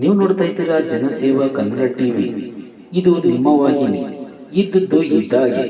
ನೀವು ನೋಡ್ತಾ ಇದ್ದೀರಾ ಜನಸೇವಾ ಕನ್ನಡ ಟಿವಿ. ಇದು ನಿಮ್ಮ ವಾಹಿನಿ. ಇದ್ದದ್ದು ಇದ್ದಾಗೆ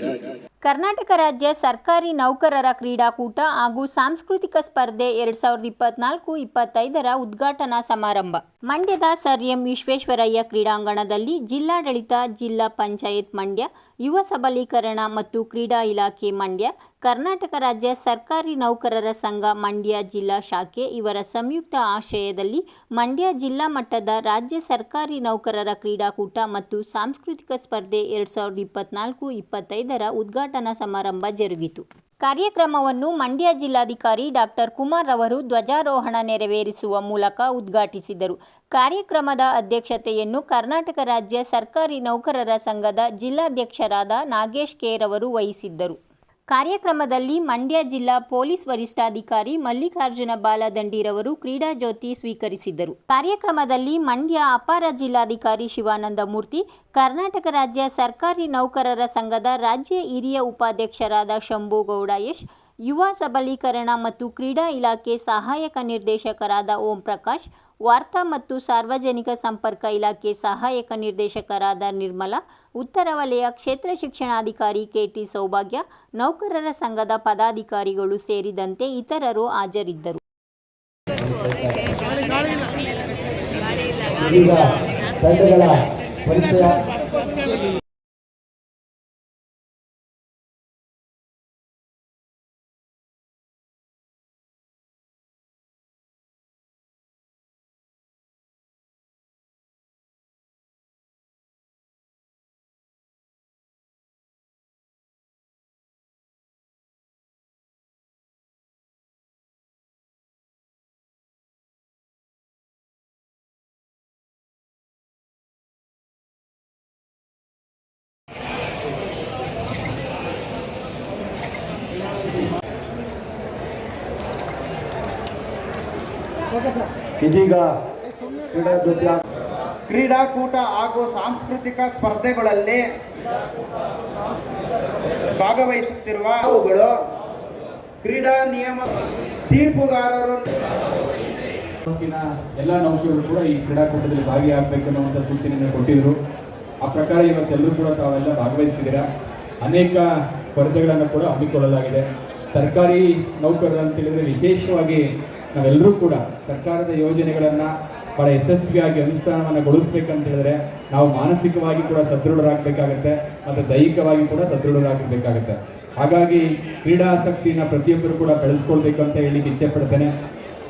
ಕರ್ನಾಟಕ ರಾಜ್ಯ ಸರ್ಕಾರಿ ನೌಕರರ ಕ್ರೀಡಾಕೂಟ ಹಾಗೂ ಸಾಂಸ್ಕೃತಿಕ ಸ್ಪರ್ಧೆ ಎರಡ್ ಸಾವಿರದ ಇಪ್ಪತ್ನಾಲ್ಕು ಇಪ್ಪತ್ತೈದರ ಉದ್ಘಾಟನಾ ಸಮಾರಂಭ. ಮಂಡ್ಯದ ಸರ್ ಎಂ ವಿಶ್ವೇಶ್ವರಯ್ಯ ಕ್ರೀಡಾಂಗಣದಲ್ಲಿ ಜಿಲ್ಲಾಡಳಿತ, ಜಿಲ್ಲಾ ಪಂಚಾಯತ್ ಮಂಡ್ಯ, ಯುವ ಸಬಲೀಕರಣ ಮತ್ತು ಕ್ರೀಡಾ ಇಲಾಖೆ ಮಂಡ್ಯ ಕರ್ನಾಟಕ ರಾಜ್ಯ ಸರ್ಕಾರಿ ನೌಕರರ ಸಂಘ ಮಂಡ್ಯ ಜಿಲ್ಲಾ ಶಾಖೆ ಇವರ ಸಂಯುಕ್ತ ಆಶ್ರಯದಲ್ಲಿ ಮಂಡ್ಯ ಜಿಲ್ಲಾ ಮಟ್ಟದ ರಾಜ್ಯ ಸರ್ಕಾರಿ ನೌಕರರ ಕ್ರೀಡಾಕೂಟ ಮತ್ತು ಸಾಂಸ್ಕೃತಿಕ ಸ್ಪರ್ಧೆ ಎರಡ್ ಸಾವಿರದ ಇಪ್ಪತ್ನಾಲ್ಕು ಇಪ್ಪತ್ತೈದರ ಉದ್ಘಾಟನಾ ಸಮಾರಂಭ ಜರುಗಿತು. ಕಾರ್ಯಕ್ರಮವನ್ನು ಮಂಡ್ಯ ಜಿಲ್ಲಾಧಿಕಾರಿ ಡಾಕ್ಟರ್ ಕುಮಾರ್ ಅವರು ಧ್ವಜಾರೋಹಣ ನೆರವೇರಿಸುವ ಮೂಲಕ ಉದ್ಘಾಟಿಸಿದರು. ಕಾರ್ಯಕ್ರಮದ ಅಧ್ಯಕ್ಷತೆಯನ್ನು ಕರ್ನಾಟಕ ರಾಜ್ಯ ಸರ್ಕಾರಿ ನೌಕರರ ಸಂಘದ ಜಿಲ್ಲಾಧ್ಯಕ್ಷರಾದ ನಾಗೇಶ್ ಕೇರ್ ಅವರು ವಹಿಸಿದ್ದರು. ಕಾರ್ಯಕ್ರಮದಲ್ಲಿ ಮಂಡ್ಯ ಜಿಲ್ಲಾ ಪೊಲೀಸ್ ವರಿಷ್ಠಾಧಿಕಾರಿ ಮಲ್ಲಿಕಾರ್ಜುನ ಬಾಲದಂಡಿರವರು ಕ್ರೀಡಾ ಜ್ಯೋತಿ ಸ್ವೀಕರಿಸಿದ್ದರು ಕಾರ್ಯಕ್ರಮದಲ್ಲಿ ಮಂಡ್ಯ ಅಪಾರ ಜಿಲ್ಲಾಧಿಕಾರಿ ಶಿವಾನಂದ ಮೂರ್ತಿ, ಕರ್ನಾಟಕ ರಾಜ್ಯ ಸರ್ಕಾರಿ ನೌಕರರ ಸಂಘದ ರಾಜ್ಯ ಹಿರಿಯ ಉಪಾಧ್ಯಕ್ಷರಾದ ಶಂಭುಗೌಡ ಯಶ್ ಯುವ ಸಬಲೀಕರಣ ಮತ್ತು ಕ್ರೀಡಾ ಇಲಾಖೆ ಸಹಾಯಕ ನಿರ್ದೇಶಕರಾದ ಓಂ ಪ್ರಕಾಶ್, ವಾರ್ತಾ ಮತ್ತು ಸಾರ್ವಜನಿಕ ಸಂಪರ್ಕ ಇಲಾಖೆ ಸಹಾಯಕ ನಿರ್ದೇಶಕರಾದ ನಿರ್ಮಲಾ, ಉತ್ತರ ವಲಯ ಕ್ಷೇತ್ರ ಶಿಕ್ಷಣಾಧಿಕಾರಿ ಕೆಟಿ ಸೌಭಾಗ್ಯ, ನೌಕರರ ಸಂಘದ ಪದಾಧಿಕಾರಿಗಳು ಸೇರಿದಂತೆ ಇತರರು ಹಾಜರಿದ್ದರು. ಪರಿಚಯ ಇದೀಗ ಕ್ರೀಡಾ ಜೊತೆ ಕ್ರೀಡಾಕೂಟ ಹಾಗೂ ಸಾಂಸ್ಕೃತಿಕ ಸ್ಪರ್ಧೆಗಳಲ್ಲಿ ಭಾಗವಹಿಸುತ್ತಿರುವ ಅವುಗಳು ಕ್ರೀಡಾ ನಿಯಮ ತೀರ್ಪುಗಾರರು. ಎಲ್ಲ ನೌಕರರು ಕೂಡ ಈ ಕ್ರೀಡಾಕೂಟದಲ್ಲಿ ಭಾಗಿಯಾಗಬೇಕು ಅನ್ನುವಂಥ ಸೂಚನೆಯನ್ನು ಕೊಟ್ಟಿದ್ರು. ಆ ಪ್ರಕಾರ ಇವತ್ತೆಲ್ಲರೂ ಕೂಡ ತಾವೆಲ್ಲ ಭಾಗವಹಿಸಿದಿರ ಅನೇಕ ಸ್ಪರ್ಧೆಗಳನ್ನು ಕೂಡ ಹಮ್ಮಿಕೊಳ್ಳಲಾಗಿದೆ. ಸರ್ಕಾರಿ ನೌಕರರು ಅಂತ ಹೇಳಿದ್ರೆ ವಿಶೇಷವಾಗಿ ನಾವೆಲ್ಲರೂ ಕೂಡ ಸರ್ಕಾರದ ಯೋಜನೆಗಳನ್ನು ಬಹಳ ಯಶಸ್ವಿಯಾಗಿ ಅನುಷ್ಠಾನವನ್ನು ಗೊಳಿಸ್ಬೇಕಂತ ಹೇಳಿದ್ರೆ ನಾವು ಮಾನಸಿಕವಾಗಿ ಕೂಡ ಸದೃಢರಾಗಬೇಕಾಗತ್ತೆ, ಮತ್ತು ದೈಹಿಕವಾಗಿ ಕೂಡ ಸದೃಢರಾಗಬೇಕಾಗತ್ತೆ. ಹಾಗಾಗಿ ಕ್ರೀಡಾಸಕ್ತಿನ ಪ್ರತಿಯೊಬ್ಬರು ಕೂಡ ಬೆಳೆಸ್ಕೊಳ್ಬೇಕು ಅಂತ ಹೇಳಿಕ್ಕೆ ಇಚ್ಛೆ ಪಡ್ತೇನೆ.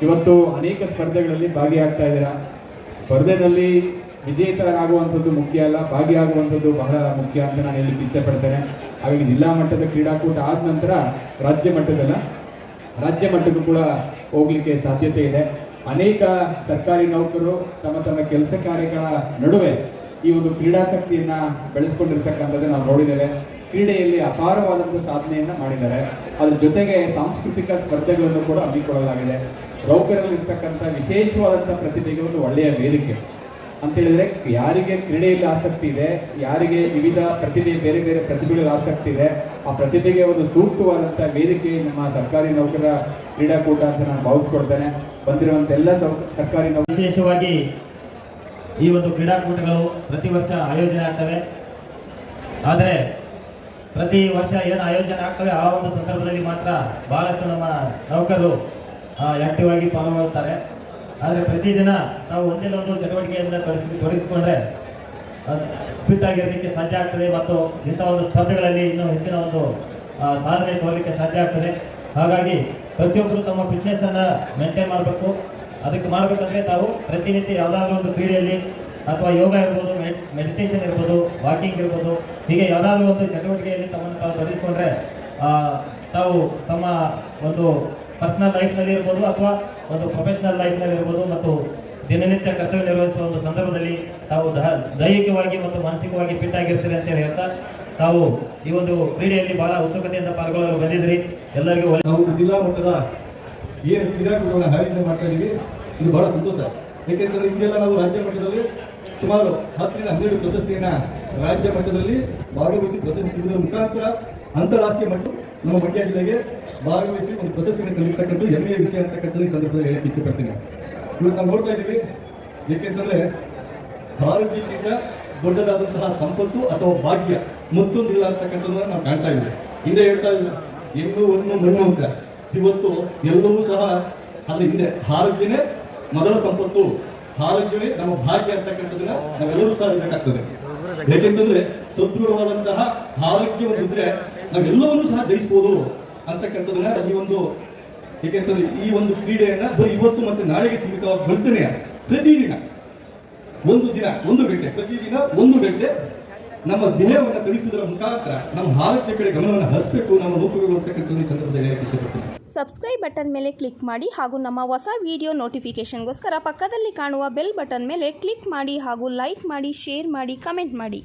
ಇವತ್ತು ಅನೇಕ ಸ್ಪರ್ಧೆಗಳಲ್ಲಿ ಭಾಗಿಯಾಗ್ತಾ ಇದ್ದೀರಾ? ಸ್ಪರ್ಧೆಯಲ್ಲಿ ವಿಜೇತರಾಗುವಂಥದ್ದು ಮುಖ್ಯ ಅಲ್ಲ, ಭಾಗಿಯಾಗುವಂಥದ್ದು ಬಹಳ ಮುಖ್ಯ ಅಂತ ನಾನು ಹೇಳಲಿಕ್ಕೆ ಪಡ್ತೇನೆ. ಹಾಗಾಗಿ ಜಿಲ್ಲಾ ಮಟ್ಟದ ಕ್ರೀಡಾಕೂಟ ಆದ ನಂತರ ರಾಜ್ಯ ಮಟ್ಟದಲ್ಲ, ರಾಜ್ಯ ಮಟ್ಟಕ್ಕೂ ಕೂಡ ಹೋಗ್ಲಿಕ್ಕೆ ಸಾಧ್ಯತೆ ಇದೆ. ಅನೇಕ ಸರ್ಕಾರಿ ನೌಕರರು ತಮ್ಮ ತಮ್ಮ ಕೆಲಸ ಕಾರ್ಯಗಳ ನಡುವೆ ಈ ಒಂದು ಕ್ರೀಡಾಸಕ್ತಿಯನ್ನ ಬೆಳೆಸ್ಕೊಂಡಿರ್ತಕ್ಕಂಥದ್ದು ನಾವು ನೋಡಿದ್ದೇವೆ. ಕ್ರೀಡೆಯಲ್ಲಿ ಅಪಾರವಾದಂಥ ಸಾಧನೆಯನ್ನ ಮಾಡಿದ್ದಾರೆ. ಅದ್ರ ಜೊತೆಗೆ ಸಾಂಸ್ಕೃತಿಕ ಸ್ಪರ್ಧೆಗಳನ್ನು ಕೂಡ ಹಮ್ಮಿಕೊಳ್ಳಲಾಗಿದೆ. ನೌಕರಲ್ಲಿರ್ತಕ್ಕಂಥ ವಿಶೇಷವಾದಂಥ ಪ್ರತಿಭೆಗೆ ಒಂದು ಒಳ್ಳೆಯ ವೇದಿಕೆ. ಅಂತ ಹೇಳಿದ್ರೆ ಯಾರಿಗೆ ಕ್ರೀಡೆಯಲ್ಲಿ ಆಸಕ್ತಿ ಇದೆ, ಯಾರಿಗೆ ವಿವಿಧ ಪ್ರತಿಭೆ, ಬೇರೆ ಬೇರೆ ಪ್ರತಿಭೆಗಳಲ್ಲಿ ಆಸಕ್ತಿ ಇದೆ ಆ ಪ್ರತಿಭೆಗೆ ಒಂದು ಸೂಕ್ತವಾದಂಥ ವೇದಿಕೆ ನಮ್ಮ ಸರ್ಕಾರಿ ನೌಕರರ ಕ್ರೀಡಾಕೂಟ ಅಂತ ನಾನು ಭಾವಿಸ್ಕೊಡ್ತೇನೆ ಬಂದಿರುವಂಥ ಎಲ್ಲ ಸರ್ಕಾರಿ ನೌಕರ ವಿಶೇಷವಾಗಿ ಈ ಒಂದು ಕ್ರೀಡಾಕೂಟಗಳು ಪ್ರತಿ ವರ್ಷ ಆಯೋಜನೆ ಆಗ್ತವೆ. ಆದರೆ ಪ್ರತಿ ವರ್ಷ ಏನು ಆಯೋಜನೆ ಆಗ್ತವೆ, ಆ ಒಂದು ಸಂದರ್ಭದಲ್ಲಿ ಮಾತ್ರ ಬಹಳಷ್ಟು ನಮ್ಮ ನೌಕರರು ಆಕ್ಟಿವ್ ಆಗಿ ಪಾಲ್ಗೊಳ್ಳುತ್ತಾರೆ. ಆದರೆ ಪ್ರತಿದಿನ ನಾವು ಒಂದಿಲ್ಲ ಒಂದು ಚಟುವಟಿಕೆಯಿಂದ ತೊಡಗಿಸಿ, ತೊಡಗಿಸಿಕೊಂಡ್ರೆ ಫಿಟ್ ಆಗಿರಲಿಕ್ಕೆ ಸಾಧ್ಯ ಆಗ್ತದೆ ಮತ್ತು ಇಂಥ ಒಂದು ಸ್ಪರ್ಧೆಗಳಲ್ಲಿ ಇನ್ನೂ ಹೆಚ್ಚಿನ ಒಂದು ಸಾಧನೆ ತೋರಲಿಕ್ಕೆ ಸಾಧ್ಯ ಆಗ್ತದೆ. ಹಾಗಾಗಿ ಪ್ರತಿಯೊಬ್ಬರು ತಮ್ಮ ಫಿಟ್ನೆಸ್ಸನ್ನು ಮೇಂಟೈನ್ ಮಾಡಬೇಕು. ಅದಕ್ಕೆ ಮಾಡಬೇಕಂದ್ರೆ ತಾವು ಪ್ರತಿನಿತ್ಯ ಯಾವುದಾದ್ರೂ ಒಂದು ಕ್ರೀಡೆಯಲ್ಲಿ ಅಥವಾ ಯೋಗ ಇರ್ಬೋದು ಮೆಡಿಟೇಷನ್ ಇರ್ಬೋದು ವಾಕಿಂಗ್ ಇರ್ಬೋದು, ಹೀಗೆ ಯಾವುದಾದ್ರೂ ಒಂದು ಚಟುವಟಿಕೆಯಲ್ಲಿ ತಮ್ಮನ್ನು ತಾವು ತೊಡಗಿಸ್ಕೊಂಡ್ರೆ ತಾವು ತಮ್ಮ ಒಂದು ಪರ್ಸ್ನಲ್ ಲೈಫ್ನಲ್ಲಿ ಇರ್ಬೋದು ಅಥವಾ ಒಂದು ಪ್ರೊಫೆಷನಲ್ ಲೈಫ್ನಲ್ಲಿ ಇರ್ಬೋದು ಮತ್ತು ದಿನನಿತ್ಯ ಕರ್ತವ್ಯ ನಿರ್ವಹಿಸುವ ಒಂದು ಸಂದರ್ಭದಲ್ಲಿ ತಾವು ದೈಹಿಕವಾಗಿ ಮತ್ತು ಮಾನಸಿಕವಾಗಿ ಫಿಟ್ ಆಗಿರ್ತೀರಿ ಅಂತ ಹೇಳಿ ಹೇಳ್ತಾ, ತಾವು ಈ ಒಂದು ಕ್ರೀಡೆಯಲ್ಲಿ ಬಹಳ ಉತ್ಸುಕತೆಯಿಂದ ಪಾಲ್ಗೊಳ್ಳಲು ಬಂದಿದ್ರಿ. ಎಲ್ಲರಿಗೂ ನಾವು ಜಿಲ್ಲಾ ಮಟ್ಟದ ಏನು ಕ್ರೀಡಾಕೂಟಗಳ ಆಯೋಜನೆ ಮಾಡ್ತಾ ಇದೀವಿ, ಇದು ಬಹಳ ಸಂತೋಷ. ಏಕೆಂದರೆ ಹಿಂಗೆಲ್ಲ ನಾವು ರಾಜ್ಯ ಮಟ್ಟದಲ್ಲಿ ಸುಮಾರು ಹತ್ತರಿಂದ ಹನ್ನೆರಡು ಪ್ರಶಸ್ತಿಯನ್ನ ರಾಜ್ಯ ಮಟ್ಟದಲ್ಲಿ ಭಾಗವಹಿಸಿ ಪ್ರಶಸ್ತಿ ಇದರ ಮುಖಾಂತರ ಅಂತಾರಾಷ್ಟ್ರೀಯ ಮಟ್ಟ ನಮ್ಮ ಮಂಡ್ಯ ಜಿಲ್ಲೆಗೆ ಭಾಗವಹಿಸಿ ಒಂದು ಪ್ರಶಸ್ತಿಯನ್ನು ಕಲಿತಕ್ಕಂಥದ್ದು ಹೆಮ್ಮೆಯ ವಿಷಯ ಅಂತಕ್ಕಂಥದ್ದು ಈ ಸಂದರ್ಭದಲ್ಲಿ ಹೇಳಕ್ಕೆ ಇಚ್ಛೆ ಇವತ್ತು ನಾವು ನೋಡ್ತಾ ಇದ್ದೀವಿ. ಏಕೆಂದ್ರೆ ಆರೋಗ್ಯಕ್ಕಿಂತ ದೊಡ್ಡದಾದಂತಹ ಸಂಪತ್ತು ಅಥವಾ ಭಾಗ್ಯ ಮತ್ತೊಂದಿಲ್ಲ ಅಂತಕ್ಕಂಥದ್ದನ್ನ ನಾವು ಕಾಣ್ತಾ ಇದ್ದೀವಿ. ಹಿಂದೆ ಹೇಳ್ತಾ ಇಲ್ಲ ಹೆಣ್ಣು ಒಂದು ಮಣ್ಣು ಅಂತ. ಇವತ್ತು ಎಲ್ಲವೂ ಸಹ ಅಲ್ಲಿ ಹಿಂದೆ ಆರೋಗ್ಯನೇ ಮೊದಲ ಸಂಪತ್ತು ಆರೋಗ್ಯವೇ ನಮ್ಮ ಭಾಗ್ಯ ಅಂತಕ್ಕಂಥದ್ದನ್ನ ನಾವೆಲ್ಲರೂ ಸಹ ಇರಬೇಕಾಗ್ತದೆ ಯಾಕೆಂತಂದ್ರೆ ಸದೃಢವಾದಂತಹ ಆರೋಗ್ಯವನ್ನು ಇದ್ರೆ ನಾವೆಲ್ಲವನ್ನೂ ಸಹ ಜಯಿಸಬಹುದು ಅಂತಕ್ಕಂಥದ್ದನ್ನ ಈ ಒಂದು ಏಕೆಂತಂದ್ರೆ ಈ ಒಂದು ಕ್ರೀಡೆಯನ್ನ ಬರೀ ಇವತ್ತು ಮತ್ತೆ ನಾಳೆಗೆ ಸೀಮಿತವಾಗಿ ಪ್ರತಿದಿನ. ಒಂದು ದಿನ, ಒಂದು ಗಂಟೆ. ಪ್ರತಿದಿನ ಒಂದು ಗಂಟೆ ನಮ್ಮ ದೇಹವನ್ನು ಕಳಿಸುವುದರ ಮುಖಾಂತರ ನಮ್ಮ ಆರೋಗ್ಯ ಕಡೆ ಗಮನವನ್ನು ಹರಿಸಬೇಕು ನಮ್ಮ ಈ ಸಂದರ್ಭದಲ್ಲಿ ಸಬ್ಸ್ಕ್ರೈಬ್ ಬಟನ್ ಮೇಲೆ ಕ್ಲಿಕ್ ಮಾಡಿ ಹಾಗೂ ನಮ್ಮ ಹೊಸ ವಿಡಿಯೋ ನೋಟಿಫಿಕೇಶನ್ಗೋಸ್ಕರ ಪಕ್ಕದಲ್ಲಿ ಕಾಣುವ ಬೆಲ್ ಬಟನ್ ಮೇಲೆ ಕ್ಲಿಕ್ ಮಾಡಿ ಹಾಗೂ ಲೈಕ್ ಮಾಡಿ ಶೇರ್ ಮಾಡಿ ಕಮೆಂಟ್ ಮಾಡಿ.